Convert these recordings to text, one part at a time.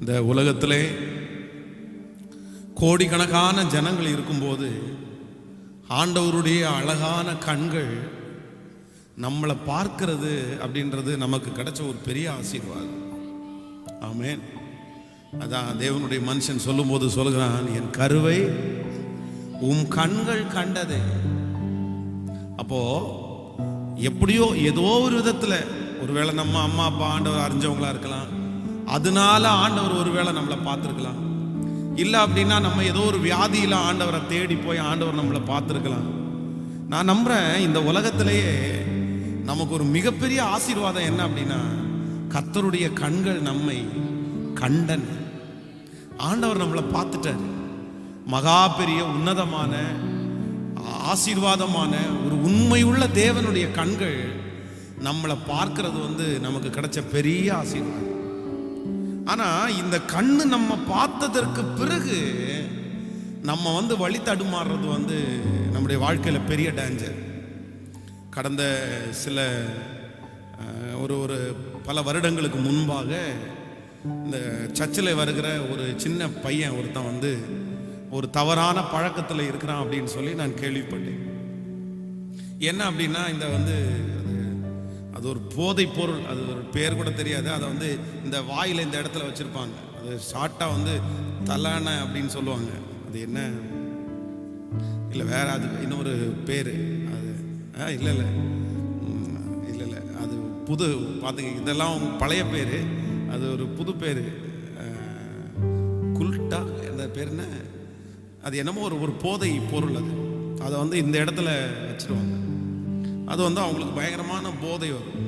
இந்த உலகத்திலே கோடிக்கணக்கான ஜனங்கள் இருக்கும்போது ஆண்டவருடைய அழகான கண்கள் நம்மளை பார்க்கிறது அப்படின்றது நமக்கு கிடைச்ச ஒரு பெரிய ஆசீர்வாதம். ஆமேன். அதான் தேவனுடைய மனுஷன் சொல்லும்போது சொல்கிறான் என் கருவை உம் கண்கள் கண்டதே. அப்போ எப்படியோ ஏதோ ஒரு விதத்தில் ஒருவேளை நம்ம அம்மா அப்பா ஆண்டவர் அறிஞ்சவங்களா இருக்கலாம் அதனால ஆண்டவர் ஒருவேளை நம்மளை பார்த்துருக்கலாம். இல்லை அப்படின்னா நம்ம ஏதோ ஒரு வியாதியில் ஆண்டவரை தேடி போய் ஆண்டவர் நம்மளை பார்த்துருக்கலாம். நான் நம்புகிறேன் இந்த உலகத்திலேயே நமக்கு ஒரு மிகப்பெரிய ஆசீர்வாதம் என்ன அப்படின்னா கத்தருடைய கண்கள் நம்மை கண்டன். ஆண்டவர் நம்மளை பார்த்துட்டார். மகா பெரிய உன்னதமான ஆசீர்வாதமான ஒரு உண்மையுள்ள தேவனுடைய கண்கள் நம்மளை பார்க்கறது வந்து நமக்கு கிடைச்ச பெரிய ஆசீர்வாதம். ஆனா இந்த கண்ணு நம்ம பார்த்ததற்கு பிறகு நம்ம வந்து வழி தடுமாறுறது வந்து நம்முடைய வாழ்க்கையில் பெரிய டேஞ்சர் கடந்த சில ஒரு ஒரு பல வருடங்களுக்கு முன்பாக இந்த சர்ச்சில் வருகிற ஒரு சின்ன பையன் ஒருத்தன் வந்து ஒரு தவறான பழக்கத்தில் இருக்கிறான் அப்படின்னு சொல்லி நான் கேள்விப்பட்டேன். என்ன அப்படின்னா இந்த வந்து அது ஒரு போதை பொருள் அது ஒரு பேர் கூட தெரியாது. அதை வந்து இந்த வாயில் இந்த இடத்துல வச்சுருப்பாங்க. அது ஷார்ட்டாக வந்து தலான அப்படின்னு சொல்லுவாங்க. அது என்ன? இல்லை வேற அது இன்னொரு பேர். அது ஆ இல்லை இல்லை. இல்லை இல்லை. அது புது பார்த்துங்க இதெல்லாம் பழைய பேர். அது ஒரு புது பேர். குல்ட்டா அந்த பேர் என்ன? அது என்னமோ ஒரு ஒரு போதை பொருள் அது. அதை வந்து இந்த இடத்துல வச்சிருவாங்க. அது வந்து அவங்களுக்கு பயங்கரமான போதை வரும்.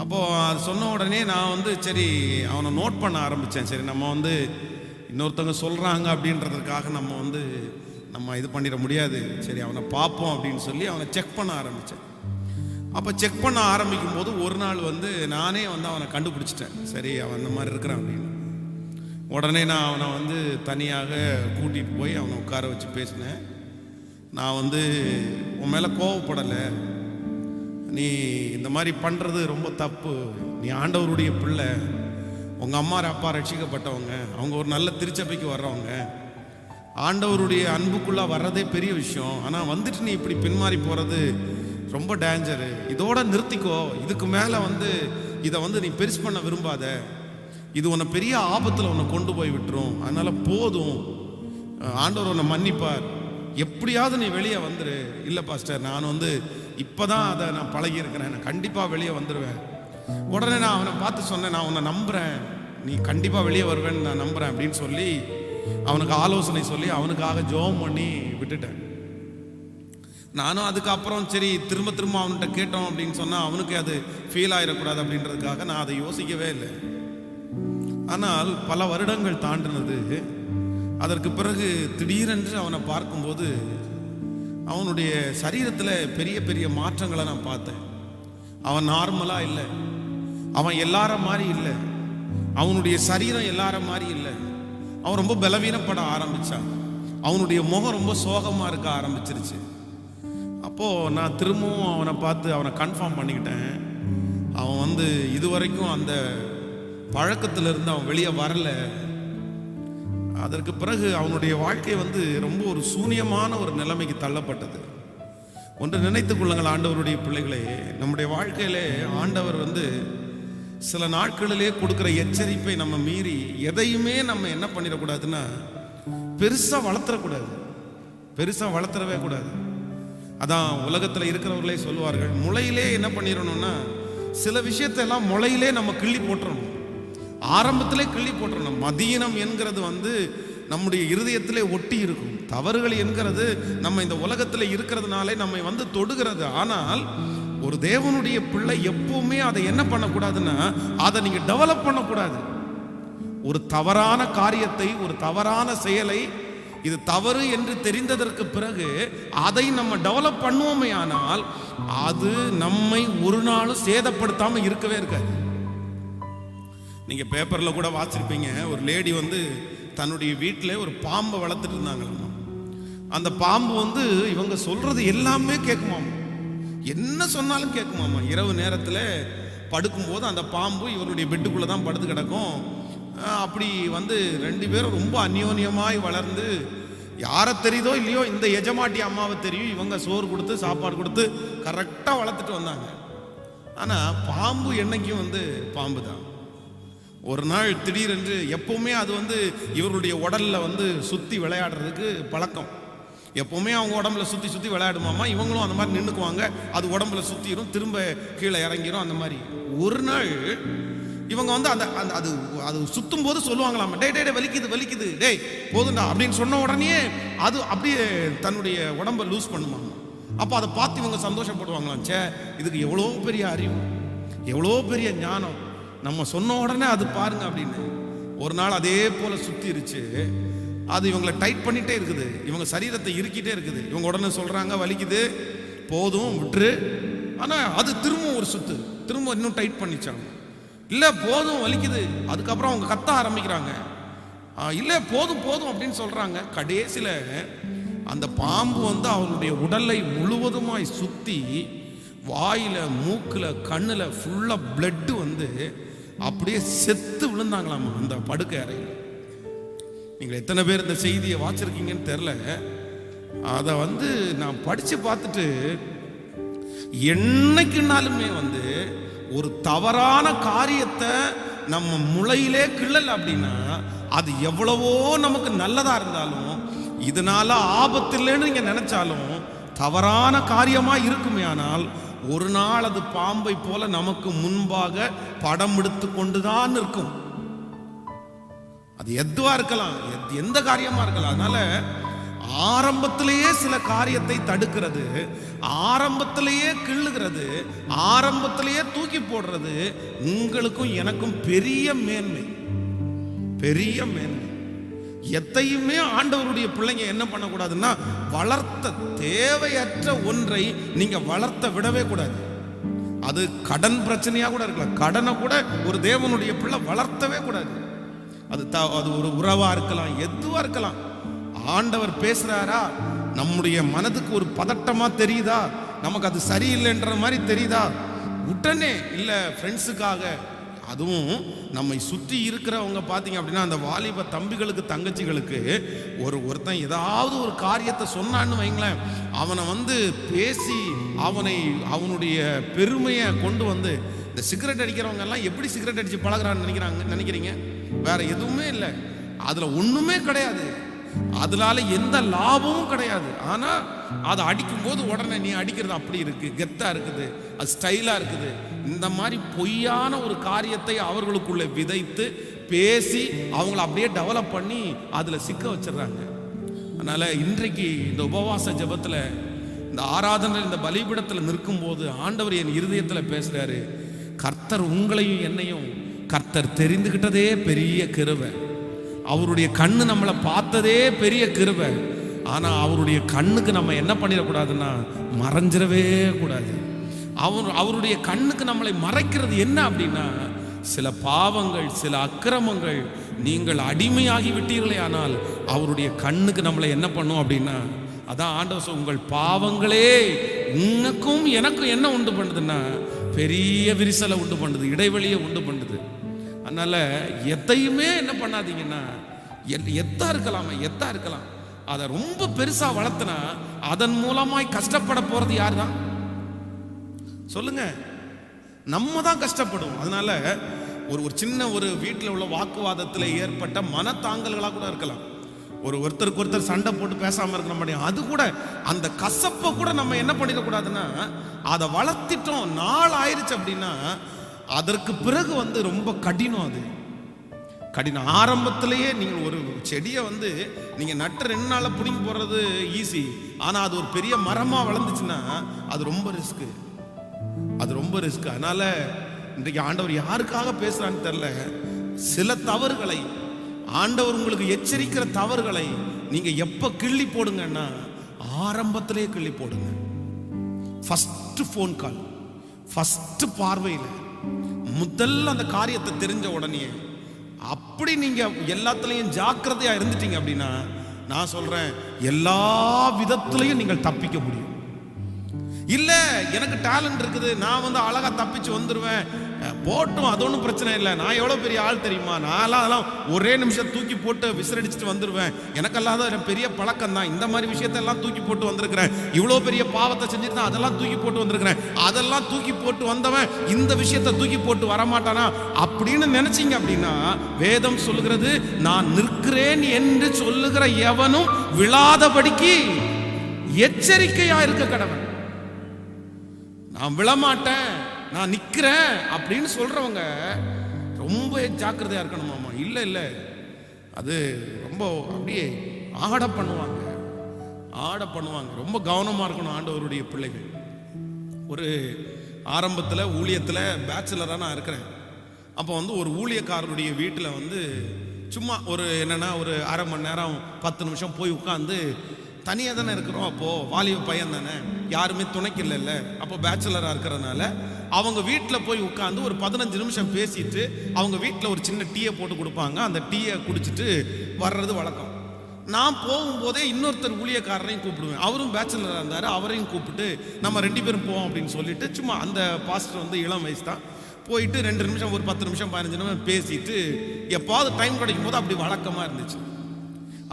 அப்போது அது சொன்ன உடனே நான் வந்து சரி அவனை நோட் பண்ண ஆரம்பித்தேன் சரி நம்ம வந்து இன்னொருத்தவங்க சொல்கிறாங்க அப்படின்றதுக்காக நம்ம வந்து நம்ம இது பண்ணிட முடியாது. சரி அவனை பார்ப்போம் அப்படின்னு சொல்லி அவனை செக் பண்ண ஆரம்பித்தேன் அப்போ செக் பண்ண ஆரம்பிக்கும் போது ஒரு நாள் வந்து நானே வந்து அவனை கண்டுபிடிச்சிட்டேன். சரி அவன் இந்த மாதிரி இருக்கிறான் அப்படின்னு. உடனே நான் அவனை வந்து தனியாக கூட்டிகிட்டு போய் அவனை உட்கார வச்சு பேசினேன். நான் வந்து உன் மேலே கோவப்படலை. நீ இந்த மாதிரி பண்ணுறது ரொம்ப தப்பு. நீ ஆண்டவருடைய பிள்ளை. உங்கள் அம்மா அப்பா ரட்சிக்கப்பட்டவங்க. அவங்க ஒரு நல்ல திருச்சபைக்கு வர்றவங்க. ஆண்டவருடைய அன்புக்குள்ளே வர்றதே பெரிய விஷயம். ஆனால் வந்துட்டு நீ இப்படி பின்மாறி போகிறது ரொம்ப டேஞ்சரு இதோட நிறுத்திக்கோ. இதுக்கு மேலே வந்து இதை வந்து நீ பெருசு பண்ண விரும்பாத. இது உன்னை பெரிய ஆபத்தில் உன்னை கொண்டு போய் விட்டுரும். அதனால் போதும். ஆண்டவர் உன்னை மன்னிப்பார். எப்படியாவது நீ வெளியே வந்துரு. இல்லை பாஸ்டர் நான் வந்து இப்போதான் அதை நான் பழகி இருக்கிறேன் நான் கண்டிப்பாக வெளியே வந்துடுவேன் உடனே நான் அவனை பார்த்து சொன்னேன் நான் உன்னை நம்புகிறேன் நீ கண்டிப்பாக வெளியே வருவேன்னு நான் நம்புகிறேன் அப்படின்னு சொல்லி அவனுக்கு ஆலோசனை சொல்லி அவனுக்காக ஜோம் பண்ணி விட்டுட்டேன். நானும் அதுக்கப்புறம் சரி திரும்ப திரும்ப அவன்கிட்ட கேட்டோம் அப்படின்னு சொன்னால் அவனுக்கு அது ஃபீல் ஆகிடக்கூடாது அப்படின்றதுக்காக நான் அதை யோசிக்கவே இல்லை. ஆனால் பல வருடங்கள் தாண்டினது அதற்கு பிறகு திடீரென்று அவனை பார்க்கும்போது அவனுடைய சரீரத்தில் பெரிய பெரிய மாற்றங்களை நான் பார்த்தேன். அவன் நார்மலாக இல்லை. அவன் எல்லார மாதிரி இல்லை. அவனுடைய சரீரம் எல்லார மாதிரி இல்லை. அவன் ரொம்ப பலவீனப்பட ஆரம்பித்தான் அவனுடைய முகம் ரொம்ப சோகமாக இருக்க ஆரம்பிச்சிருச்சு. அப்போது நான் திரும்பவும் அவனை பார்த்து அவனை கன்ஃபார்ம் பண்ணிக்கிட்டேன். அவன் வந்து இதுவரைக்கும் அந்த பழக்கத்திலிருந்து அவன் வெளியே வரல. அதற்கு பிறகு அவனுடைய வாழ்க்கை வந்து ரொம்ப ஒரு சூனியமான ஒரு நிலைமைக்கு தள்ளப்பட்டது. ஒன்று நினைத்துக் கொள்ளுங்கள் ஆண்டவருடைய பிள்ளைகளே. நம்முடைய வாழ்க்கையிலே ஆண்டவர் வந்து சில நாட்களிலே கொடுக்குற எச்சரிப்பை நம்ம மீறி எதையுமே நம்ம என்ன பண்ணிடக்கூடாதுன்னா பெருசாக வளர்த்துறக்கூடாது பெருசாக வளர்த்துறவே கூடாது. அதான் உலகத்தில் இருக்கிறவர்களே சொல்லுவார்கள் முளையிலே என்ன பண்ணிடணும்னா சில விஷயத்தெல்லாம் முளையிலே நம்ம கிள்ளி போட்டுறணும். ஆரம்பத்திலே கிள்ளி போட்டுறணும். மதியினம் என்கிறது வந்து நம்முடைய இருதயத்திலே ஒட்டி இருக்கும். தவறுகள் என்கிறது நம்ம இந்த உலகத்தில் இருக்கிறதுனாலே நம்மை வந்து தொடுகிறது. ஆனால் ஒரு தேவனுடைய பிள்ளை எப்பவுமே அதை என்ன பண்ணக்கூடாதுன்னா அதை நீங்கள் டெவலப் பண்ணக்கூடாது. ஒரு தவறான காரியத்தை ஒரு தவறான செயலை இது தவறு என்று தெரிந்ததற்கு பிறகு அதை நம்ம டெவலப் பண்ணுவோமே ஆனால் அது நம்மை ஒரு நாளும் சேதப்படுத்தாமல் இருக்கவே இருக்காது. நீங்கள் பேப்பரில் கூட வாசிருப்பீங்க ஒரு லேடி வந்து தன்னுடைய வீட்டில் ஒரு பாம்பை வளர்த்துட்டு இருந்தாங்களாம். அந்த பாம்பு வந்து இவங்க சொல்கிறது எல்லாமே கேட்குமாமா என்ன சொன்னாலும் கேட்குமாமா இரவு நேரத்தில் படுக்கும்போது அந்த பாம்பு இவருடைய பெட்டுக்குள்ளே தான் படுத்து கிடக்கும். அப்படி வந்து ரெண்டு பேரும் ரொம்ப அந்யோன்யமாய் வளர்ந்து யாரை தெரியுதோ இல்லையோ இந்த எஜமாட்டி அம்மாவை தெரியும். இவங்க சோறு கொடுத்து சாப்பாடு கொடுத்து கரெக்டாக வளர்த்துட்டு வந்தாங்க. ஆனால் பாம்பு என்னைக்கும் வந்து பாம்பு தான் ஒரு நாள் திடீரென்று எப்போவுமே அது வந்து இவருடைய உடலில் வந்து சுற்றி விளையாடுறதுக்கு பழக்கம். எப்போவுமே அவங்க உடம்புல சுற்றி சுற்றி விளையாடுமாமா? இவங்களும் அந்த மாதிரி நின்றுக்குவாங்க அது உடம்புல சுற்றிடும் திரும்ப கீழே இறங்கிரும் அந்த மாதிரி. ஒரு நாள் இவங்க வந்து அந்த அந்த அது அது சுற்றும் போது சொல்லுவாங்களாமா? டே டே டே வலிக்குது வலிக்குது. டேய் போதுண்டா அப்படின்னு சொன்ன உடனே அது அப்படியே தன்னுடைய உடம்ப லூஸ் பண்ணுமாங்க அப்போ அதை பார்த்து இவங்க சந்தோஷப்படுவாங்களாம். சே இதுக்கு எவ்வளோ பெரிய அறிவு? எவ்வளோ பெரிய ஞானம்? நம்ம சொன்ன உடனே அது பாருங்க அப்படின்னு. ஒரு நாள் அதே போல சுத்திருச்சு. அது இவங்களை டைட் பண்ணிட்டே இருக்குது. இவங்க சரீரத்தை இறுக்கிட்டே இருக்குது. இவங்க உடனே சொல்றாங்க வலிக்குது போதும் விட்டுரு. ஆனா அது திரும்ப ஒரு சுத்து. திரும்ப இன்னும் டைட் பண்ணிச்சாங்க. இல்ல போதும் வலிக்குது. அதுக்கப்புறம் அவங்க கத்த ஆரம்பிக்கிறாங்க. இல்லை இல்ல போதும் போதும் அப்படின்னு சொல்றாங்க. கடைசியில அந்த பாம்பு வந்து அவங்களுடைய உடலை முழுவதுமாய் சுத்தி வாயில மூக்குல கண்ணுல ஃபுல்லா blood வந்து அப்படியே செத்து விழுந்தாங்களாமா அந்த படுக்கை அறையில். நீங்கள் எத்தனை பேர் இந்த செய்தியை வாச்சிருக்கீங்கன்னு தெரில அதை வந்து நான் படித்து பார்த்துட்டு என்னைக்குனாலுமே வந்து ஒரு தவறான காரியத்தை நம்ம முளையிலே கிள்ளல் அப்படின்னா அது எவ்வளவோ நமக்கு நல்லதாக இருந்தாலும் இதனால ஆபத்து இல்லைன்னு நீங்கள் நினச்சாலும் தவறான காரியமாக இருக்குமே ஆனால் ஒரு நாள் அது பாம்பை போல நமக்கு முன்பாக படம் எடுத்து கொண்டுதான் இருக்கும் அது எதுவா இருக்கலாம்? எத்- எந்த காரியமா இருக்கலாம்? அதனால ஆரம்பத்திலேயே சில காரியத்தை தடுக்கிறது ஆரம்பத்திலேயே கிள்ளுகிறது ஆரம்பத்திலேயே தூக்கி போடுறது உங்களுக்கும் எனக்கும் பெரிய மேன்மை. பெரிய மேன்மை. எத்தையுமே ஆண்டவருடைய பிள்ளைங்க என்ன பண்ணக்கூடாதுன்னா வளர்த்த தேவையற்ற ஒன்றை நீங்க வளர்த்த விடவே கூடாது. அது கடன் பிரச்சனையா கூட இருக்கலாம். கடனை கூட ஒரு தேவனுடைய பிள்ளை வளர்த்தவே கூடாது. அது த அது ஒரு உறவா இருக்கலாம் எதுவா இருக்கலாம். ஆண்டவர் பேசுறாரா? நம்முடைய மனதுக்கு ஒரு பதட்டமா தெரியுதா? நமக்கு அது சரியில்லைன்ற மாதிரி தெரியுதா? உடனே இல்லை ஃப்ரெண்ட்ஸுக்காக அதுவும் நம்மை சுற்றி இருக்கிறவங்க பார்த்தீங்க அப்படின்னா அந்த வாலிப தம்பிகளுக்கு தங்கச்சிகளுக்கு ஒரு ஒருத்தன் ஏதாவது ஒரு காரியத்தை சொன்னான்னு வைங்களேன் அவனை வந்து பேசி அவனை அவனுடைய பெருமையை கொண்டு வந்து இந்த சிகரெட் அடிக்கிறவங்க எல்லாம் எப்படி சிகரெட் அடித்து பழகுறான்னு நினைக்கிறாங்க நினைக்கிறீங்க? வேற எதுவுமே இல்லை. அதில் ஒன்றுமே கிடையாது. அதனால எந்த லாபமும் கிடையாது. ஆனா அதை அடிக்கும் போது உடனே நீ அடிக்கிறது அப்படி இருக்கு கெத்தா இருக்குது அது ஸ்டைலா இருக்குது. இந்த மாதிரி பொய்யான ஒரு காரியத்தை அவர்களுக்குள்ள விதைத்து பேசி அவங்கள அப்படியே டெவலப் பண்ணி அதுல சிக்க வச்சிடுறாங்க. அதனால இன்றைக்கு இந்த உபவாச ஜெபத்துல இந்த ஆராதனை இந்த பலிபீடத்துல நிற்கும் போது ஆண்டவர் என் இருதயத்தில் பேசுகிறாரு கர்த்தர் உங்களையும் என்னையும் கர்த்தர் தெரிந்துகிட்டதே பெரிய கிருவை அவருடைய கண்ணு நம்மளை பார்த்ததே பெரிய கிருபை. ஆனால் அவருடைய கண்ணுக்கு நம்ம என்ன பண்ணிடக்கூடாதுன்னா மறைஞ்சிடவே கூடாது. அவர் அவருடைய கண்ணுக்கு நம்மளை மறைக்கிறது என்ன அப்படின்னா சில பாவங்கள் சில அக்கிரமங்கள் நீங்கள் அடிமையாகி விட்டீர்களே ஆனால் அவருடைய கண்ணுக்கு நம்மளை என்ன பண்ணும் அப்படின்னா அதான் ஆண்டவர் உங்கள் பாவங்களே உனக்கும் எனக்கும் என்ன உண்டு பண்ணுதுன்னா பெரிய விரிசலை உண்டு பண்ணுது இடைவெளியை உண்டு பண்ணுது. அதனால எத்தையுமே என்ன பண்ணாதீங்கன்னா எத்தா இருக்கலாமா எத்தா இருக்கலாம். அதை ரொம்ப பெருசா வளர்த்துனா அதன் மூலமாய் கஷ்டப்பட போறது யார் தான் சொல்லுங்க. நம்ம தான் கஷ்டப்படுவோம். அதனால ஒரு ஒரு சின்ன ஒரு வீட்டில் உள்ள வாக்குவாதத்தில் ஏற்பட்ட மனத்தாங்கல்களாக கூட இருக்கலாம். ஒரு ஒருத்தருக்கு ஒருத்தர் சண்டை போட்டு பேசாம இருக்க முடியும் அது கூட அந்த கசப்பை கூட நம்ம என்ன பண்ணிடக்கூடாதுன்னா அதை வளர்த்திட்டோம். நாள் ஆயிருச்சு அப்படின்னா அதற்கு பிறகு வந்து ரொம்ப கடினம் அது. கடினம். ஆரம்பத்திலேயே நீங்கள் ஒரு செடியை வந்து நீங்கள் நட்டு ரெண்டு நாளில் பிடிங்கி போடுறது ஈஸி ஆனால் அது ஒரு பெரிய மரமாக வளர்ந்துச்சுன்னா அது ரொம்ப ரிஸ்க்கு அது ரொம்ப ரிஸ்க் அதனால் இன்றைக்கு ஆண்டவர் யாருக்காக பேசுகிறான்னு தெரில சில தவறுகளை ஆண்டவர் உங்களுக்கு எச்சரிக்கிற தவறுகளை நீங்கள் எப்போ கிள்ளி போடுங்கன்னா ஆரம்பத்திலே கிள்ளி போடுங்க. ஃபஸ்ட்டு ஃபோன் கால் ஃபஸ்ட்டு பார்வையில். முதல்ல அந்த காரியத்தை தெரிஞ்ச உடனே அப்படி நீங்கள் எல்லாத்துலேயும் ஜாக்கிரதையாக இருந்துட்டீங்க அப்படின்னா நான் சொல்கிறேன் எல்லா விதத்துலையும் நீங்கள் தப்பிக்க முடியும். இல்லை எனக்கு டேலண்ட் இருக்குது நான் வந்து அழகாக தப்பிச்சு வந்துடுவேன் போட்டும் அது ஒன்றும் பிரச்சனை இல்லை. நான் எவ்வளோ பெரிய ஆள் தெரியுமா? நான்லாம் அதெல்லாம் ஒரே நிமிஷம் தூக்கி போட்டு விசிறடிச்சிட்டு வந்துடுவேன் எனக்கெல்லாம் தான் பெரிய பழக்கம் தான் இந்த மாதிரி விஷயத்தெல்லாம் தூக்கி போட்டு வந்திருக்கிறேன். இவ்வளோ பெரிய பாவத்தை செஞ்சுட்டு தான் அதெல்லாம் தூக்கி போட்டு வந்திருக்கிறேன். அதெல்லாம் தூக்கி போட்டு வந்தவன் இந்த விஷயத்தை தூக்கி போட்டு வரமாட்டானா? அப்படின்னு நினச்சிங்க அப்படின்னா வேதம் சொல்லுகிறது நான் நிற்கிறேன் என்று சொல்லுகிற எவனும் விழாதபடிக்கு எச்சரிக்கையா இருக்க கடவன். நான் விழமாட்டேன். நான் நிற்கிறேன் அப்படின்னு சொல்கிறவங்க ரொம்ப ஜாக்கிரதையாக இருக்கணுமாமா இல்லை இல்லை. அது ரொம்ப அப்படியே ஆட பண்ணுவாங்க. ஆட பண்ணுவாங்க. ரொம்ப கவனமாக இருக்கணும் ஆண்டவருடைய பிள்ளைகள். ஒரு ஆரம்பத்தில் ஊழியத்தில் பேச்சுலராக நான் இருக்கிறேன். அப்போ வந்து ஒரு ஊழியக்காரருடைய வீட்டில் வந்து சும்மா ஒரு என்னன்னா ஒரு அரை மணி நேரம் பத்து நிமிஷம் போய் உட்காந்து தனியாக தானே இருக்கிறோம். அப்போது வாலிப பையன் தானே. யாருமே துணைக்கு இல்லைல்ல அப்போ பேச்சுலராக இருக்கிறதுனால அவங்க வீட்டில் போய் உட்காந்து ஒரு பதினஞ்சு நிமிஷம் பேசிட்டு அவங்க வீட்டில் ஒரு சின்ன டீயை போட்டு கொடுப்பாங்க. அந்த டீயை குடிச்சிட்டு வர்றது வழக்கம். நான் போகும்போதே இன்னொருத்தர் ஊழியக்காரரையும் கூப்பிடுவேன். அவரும் பேச்சுலராக இருந்தார். அவரையும் கூப்பிட்டு நம்ம ரெண்டு பேரும் போவோம் அப்படின்னு சொல்லிட்டு சும்மா அந்த பாஸ்டர் வந்து இளம் வயசு தான். போயிட்டு ரெண்டு நிமிஷம் ஒரு பத்து நிமிஷம் பதினஞ்சு நிமிஷம் பேசிட்டு எப்பாவது டைம் கிடைக்கும் போது அப்படி வழக்கமாக இருந்துச்சு.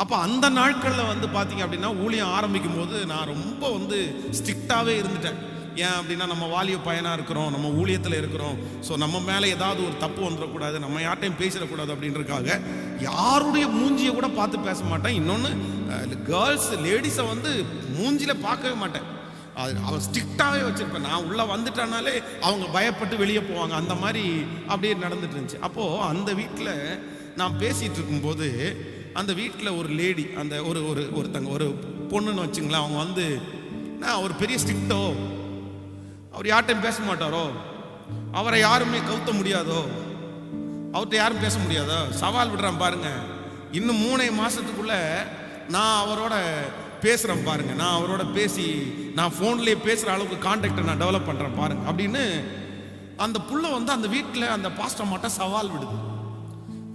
அப்போ அந்த நாட்களில் வந்து பார்த்தீங்க அப்படின்னா ஊழியம் ஆரம்பிக்கும் போது நான் ரொம்ப வந்து ஸ்ட்ரிக்டாகவே இருந்துட்டேன். ஏன் அப்படின்னா நம்ம வாலிய பயனாக இருக்கிறோம் நம்ம ஊழியத்தில் இருக்கிறோம். ஸோ நம்ம மேலே ஏதாவது ஒரு தப்பு வந்துடக்கூடாது நம்ம யார்ட்டையும் பேசிடக்கூடாது அப்படின்றதுக்காக யாருடைய மூஞ்சியை கூட பார்த்து பேச மாட்டேன். இன்னொன்று கேர்ள்ஸ் லேடிஸை வந்து மூஞ்சியில் பார்க்கவே மாட்டேன். அது அவன் ஸ்ட்ரிக்டாகவே வச்சுருப்பேன். நான் உள்ளே வந்துட்டானாலே அவங்க பயப்பட்டு வெளியே போவாங்க. அந்த மாதிரி அப்படியே நடந்துட்டு இருந்துச்சு. அப்போது அந்த வீட்டில் நான் பேசிகிட்டு இருக்கும்போது அந்த வீட்டில் ஒரு லேடி அந்த ஒரு ஒரு ஒருத்தங்க ஒரு பொண்ணுன்னு வச்சுங்களேன் அவங்க வந்து நான் ஒரு பெரிய ஸ்ட்ரிக்டோ அவர் யார்கிட்டையும் பேச மாட்டாரோ. அவரை யாருமே கவுத்த முடியாதோ. அவர்கிட்ட யாரும் பேச முடியாதோ? சவால் விடுறான் பாருங்க. இன்னும் மூணு மாதத்துக்குள்ள நான் அவரோட பேசுகிறேன் பாருங்க. நான் அவரோட பேசி நான் ஃபோன்லேயே பேசுகிற அளவுக்கு கான்டாக்டை நான் டெவலப் பண்ணுறேன் பாருங்க. அப்படின்னு அந்த புள்ள வந்து அந்த வீட்டில் அந்த பாஸ்டர் மாட்ட சவால் விடுது.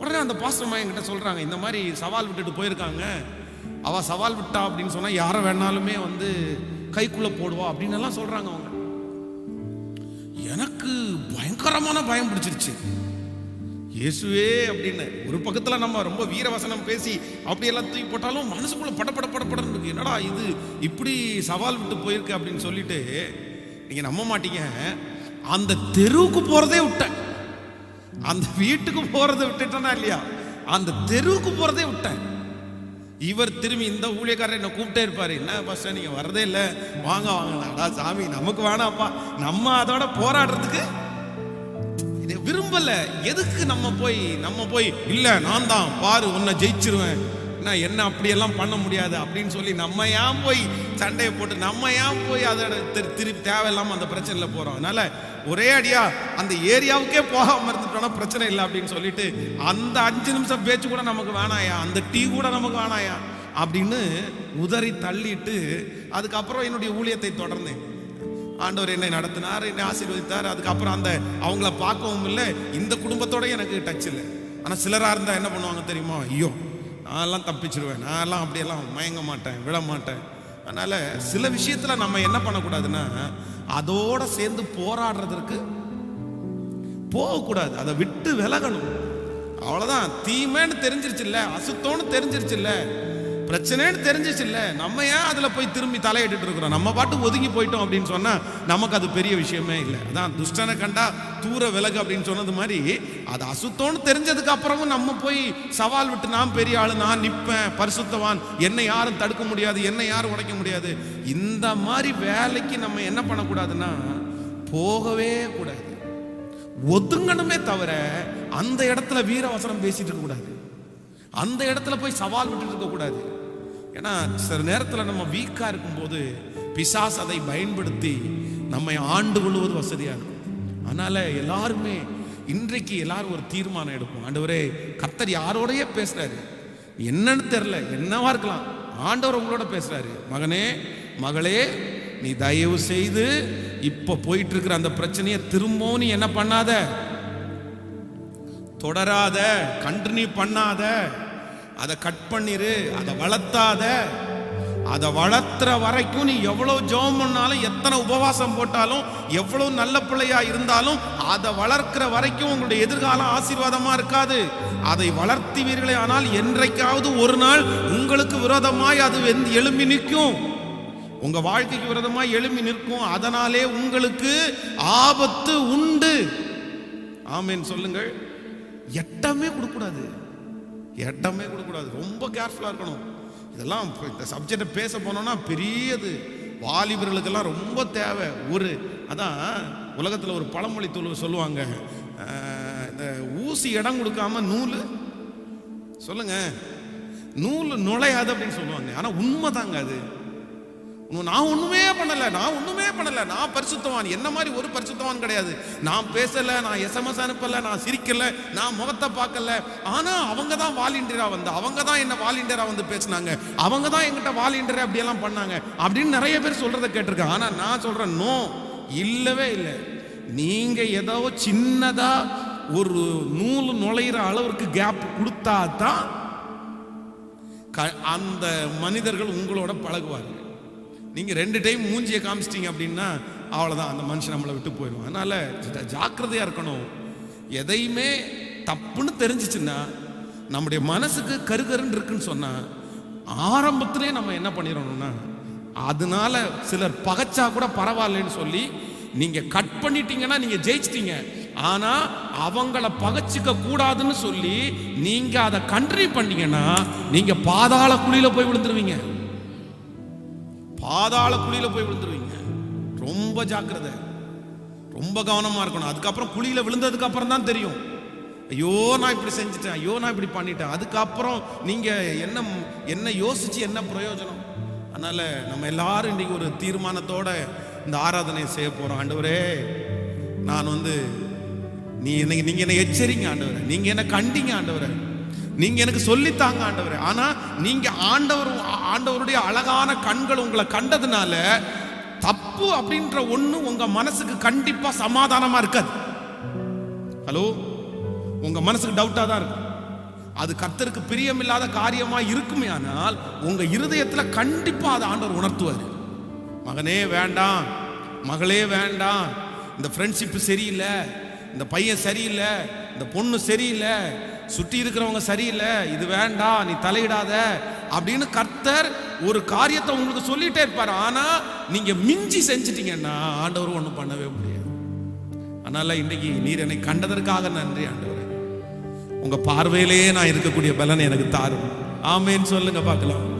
உடனே அந்த பாஸ்டர் அம்மா என்கிட்ட சொல்கிறாங்க இந்த மாதிரி சவால் விட்டுட்டு போயிருக்காங்க. அவள் சவால் விட்டா அப்படின்னு சொன்னால் யாரை வேணாலுமே வந்து கைக்குள்ளே போடுவா அப்படின்னு எல்லாம் சொல்கிறாங்க அவங்க. எனக்கு பயங்கரமான பயம் பிடிச்சிருச்சு. இயேசுவே அப்படின்னு. ஒரு பக்கத்தில் நம்ம ரொம்ப வீரவசனம் பேசி அப்படியெல்லாம் தூக்கி போட்டாலும் மனசுக்குள்ள படபட படபடன்னு இருக்கு. என்னடா இது? இப்படி சவால் விட்டு போயிருக்கு அப்படின்னு சொல்லிட்டு நீங்கள் நம்ப மாட்டீங்க. அந்த தெருவுக்கு போகிறதே விட்டேன். அந்த வீட்டுக்கு போறதை விட்டுட்டேனா இல்லையா? அந்த தெருவுக்கு போறதே விட்டேன். இவர் திரும்பி இந்த ஊழியக்காரர் என்ன கூப்பிட்டே இருப்பாரு. என்ன பஸ் நீங்க வரதே இல்லை. வாங்க வாங்கலாடா அடா சாமி. நமக்கு வேணாப்பா. நம்ம அதோட போராடுறதுக்கு இதை விரும்பல. எதுக்கு நம்ம போய் நம்ம போய் இல்ல நான் தான். பாரு உன்னை ஜெயிச்சிருவேன். நான் என்ன அப்படியெல்லாம் பண்ண முடியாது. அப்படின்னு சொல்லி நம்ம ஏன் போய் சண்டையை போட்டு நம்ம ஏன் போய் அதோட திரு திருப்பி தேவையில்லாம அந்த பிரச்சனையில போறோம். அதனால ஒரே அடியா அந்த ஏரியாவுக்கே போகாம இருந்துட்டோம்னா பிரச்சனை இல்லை அப்படின்னு சொல்லிட்டு அந்த அஞ்சு நிமிஷம் பேச்சு கூட நமக்கு வேணாயா? அந்த டீ கூட நமக்கு வேணாயா? அப்படின்னு உதறி தள்ளிட்டு அதுக்கப்புறம் என்னுடைய ஊழியத்தை தொடர்ந்தேன். ஆண்டவர் என்னை நடத்தினார் என்னை ஆசீர்வதித்தார். அதுக்கப்புறம் அந்த அவங்கள பார்க்கவும் இல்லை. இந்த குடும்பத்தோட எனக்கு டச் இல்லை. ஆனால் சிலராக இருந்தால் என்ன பண்ணுவாங்க தெரியுமா? ஐயோ நான்லாம் தப்பிச்சிருவேன். நான்லாம் அப்படியெல்லாம் மயங்க மாட்டேன் விட மாட்டேன். அதனால் சில விஷயத்தில் நம்ம என்ன பண்ணக்கூடாதுன்னா அதோட சேர்ந்து போராடுறதற்கு போகக்கூடாது. அதை விட்டு விலகணும். அவ்வளோதான் தீமைன்னு தெரிஞ்சிருச்சுல்ல அசுத்தம்னு தெரிஞ்சிருச்சுல்ல பிரச்சனைன்னு தெரிஞ்சிச்சுல்ல நம்ம ஏன் அதில் போய் திரும்பி தலையிட்டு இருக்கிறோம்? நம்ம பாட்டு ஒதுங்கி போயிட்டோம் அப்படின்னு சொன்னால் நமக்கு அது பெரிய விஷயமே இல்லை. அதான் துஷ்டனை கண்டா தூர விலகு அப்படின்னு சொன்னது மாதிரி அது அசுத்தம்னு தெரிஞ்சதுக்கு அப்புறமும் நம்ம போய் சவால் விட்டு நான் பெரிய ஆளு நான் நிற்பேன் பரிசுத்தவான் என்னை யாரும் தடுக்க முடியாது என்னை யாரும் உடைக்க முடியாது. இந்த மாதிரி வேலைக்கு நம்ம என்ன பண்ணக்கூடாதுன்னா போகவே கூடாது. ஒதுங்கணுமே தவிர அந்த இடத்துல வீரவசனம் பேசிட்டு இருக்க கூடாது. அந்த இடத்துல போய் சவால் விட்டுட்டு இருக்க கூடாது. ஏன்னா சில நேரத்தில் நம்ம வீக்கா இருக்கும்போது பிசாஸ் அதை பயன்படுத்தி நம்மை ஆண்டு கொள்வது வசதியாக இருக்கும். அதனால எல்லாருமே இன்றைக்கு எல்லாரும் ஒரு தீர்மானம் எடுப்போம். ஆண்டவரே கர்த்தர் யாரோடயே பேசுறாரு. என்னன்னு தெரியல என்னவா இருக்கலாம். ஆண்டவர் உங்களோட பேசுறாரு. மகனே மகளே நீ தயவு செய்து இப்போ போயிட்டு இருக்கிற அந்த பிரச்சனையை திரும்பவும் நீ என்ன பண்ணாத? தொடராத கண்டினியூ பண்ணாத. அதை கட் பண்ணிரு அதை வளர்த்தாத அதை வளர்த்துற வரைக்கும் நீ எவ்வளோ ஜோம் பண்ணாலும் எத்தனை உபவாசம் போட்டாலும் எவ்வளோ நல்ல பிள்ளையா இருந்தாலும் அதை வளர்க்கிற வரைக்கும் உங்களுடைய எதிர்காலம் ஆசீர்வாதமா இருக்காது. அதை வளர்த்துவீர்களே ஆனால் என்றைக்காவது ஒரு நாள் உங்களுக்கு விரோதமாய் அது எழும்பி நிற்கும். உங்க வாழ்க்கைக்கு விரோதமாய் எழும்பி நிற்கும். அதனாலே உங்களுக்கு ஆபத்து உண்டு. ஆமேன். சொல்லுங்கள். எட்டமே கொடுக்கூடாது இடமே கொடுக்கூடாது ரொம்ப கேர்ஃபுல்லாக இருக்கணும். இதெல்லாம் இந்த சப்ஜெக்டை பேச போனோம்னா பெரியது. வாலிபர்களுக்கெல்லாம் ரொம்ப தேவை. ஒரு அதான் உலகத்தில் ஒரு பழமொழி தொழு சொல்லுவாங்க. இந்த ஊசி இடம் கொடுக்காம நூல் சொல்லுங்க. நூல் நுழையாது அப்படின்னு சொல்லுவாங்க. ஆனால் உண்மைதாங்க அது. நான் ஒன்றுமே பண்ணலை நான் ஒன்றுமே பண்ணலை. நான் பரிசுத்தவான். என்ன மாதிரி ஒரு பரிசுத்தவான் கிடையாது. நான் பேசலை நான் எஸ்எம்எஸ் அனுப்பலை நான் சிரிக்கலை நான் முகத்தை பார்க்கல. ஆனால் அவங்க தான் வாலண்டியரா வந்து அவங்க தான் என்ன வாலண்டியரா வந்து பேசினாங்க. அவங்க தான் எங்கிட்ட வாலண்டியரா அப்படியெல்லாம் பண்ணாங்க. அப்படின்னு நிறைய பேர் சொல்கிறத கேட்டிருக்கேன். ஆனால் நான் சொல்கிறேன் நோ இல்லவே இல்லை. நீங்கள் ஏதோ சின்னதாக ஒரு நூல் நுழையிற அளவுக்கு கேப் கொடுத்தா தான் க- அந்த மனிதர்கள் உங்களோட பழகுவார்கள். நீங்கள் ரெண்டு டைம் மூஞ்சியை காமிச்சிட்டிங்க அப்படின்னா அவ்வளோதான் அந்த மனுஷன் நம்மளை விட்டு போயிடும் அதனால் ஜாக்கிரதையாக இருக்கணும். எதையுமே தப்புன்னு தெரிஞ்சிச்சுன்னா நம்முடைய மனசுக்கு கருகருன்னு இருக்குன்னு சொன்னால் ஆரம்பத்திலே நம்ம என்ன பண்ணிடணும்னா அதனால சிலர் பகைச்சா கூட பரவாயில்லைன்னு சொல்லி நீங்கள் கட் பண்ணிட்டீங்கன்னா நீங்கள் ஜெயிச்சிட்டீங்க. ஆனால் அவங்கள பகைச்சிக்க கூடாதுன்னு சொல்லி நீங்கள் அதை கண்ட்ரி பண்ணீங்கன்னா நீங்கள் பாதாள குழியில் போய் விழுந்துருவீங்க. பாதாள குழியில் போய் விழுந்துருவீங்க. ரொம்ப ஜாக்கிரதை. ரொம்ப கவனமாக இருக்கணும். அதுக்கப்புறம் குழியில் விழுந்ததுக்கு அப்புறம் தான் தெரியும். ஐயோ நான் இப்படி செஞ்சுட்டேன். ஐயோ நான் இப்படி பண்ணிட்டேன். அதுக்கப்புறம் நீங்கள் என்ன என்ன யோசிச்சு என்ன பிரயோஜனம்? அதனால் நம்ம எல்லாரும் இன்றைக்கி ஒரு தீர்மானத்தோட இந்த ஆராதனையை செய்ய போகிறோம் ஆண்டவரே நான் வந்து நீ என்னை நீங்கள் என்ன எச்சரிங்க ஆண்டவரை. நீங்கள் என்ன கண்டிங்க ஆண்டவரை. நீங்க எனக்கு சொல்லித்தாங்க ஆண்டவர். ஆனா நீங்க ஆண்டவர் ஆண்டவருடைய அழகான கண்கள் உங்களை கண்டதுனால தப்பு அப்படின்ற ஒண்ணு உங்க மனசுக்கு கண்டிப்பா சமாதானமா இருக்காது. ஹலோ உங்க மனசுக்கு டவுட்டா தான் இருக்கும். அது கர்த்தருக்கு பிரியமில்லாத காரியமா இருக்குமே ஆனால் உங்க இருதயத்துல கண்டிப்பா அதை ஆண்டவர் உணர்த்துவார். மகனே வேண்டாம் மகளே வேண்டாம். இந்த ஃப்ரெண்ட்ஷிப் சரியில்லை இந்த பையன் சரியில்லை இந்த பொண்ணு சரியில்லை சுற்றி இருக்கிறவங்க சரியில்லை இது வேண்டாம் நீ தலையிடாத அப்படின்னு கர்த்தர் ஒரு காரியத்தை உங்களுக்கு சொல்லிட்டே இருப்பார். ஆனா நீங்க மிஞ்சி செஞ்சிட்டீங்கன்னா ஆண்டவர் ஒன்றும் பண்ணவே முடியாது. அதனால இன்னைக்கு நீர் என்னை கண்டதற்காக நன்றி ஆண்டவர். உங்க பார்வையிலேயே நான் இருக்கக்கூடிய பலன் எனக்கு தாரும். ஆமேன்னு சொல்லுங்க பார்க்கலாம்.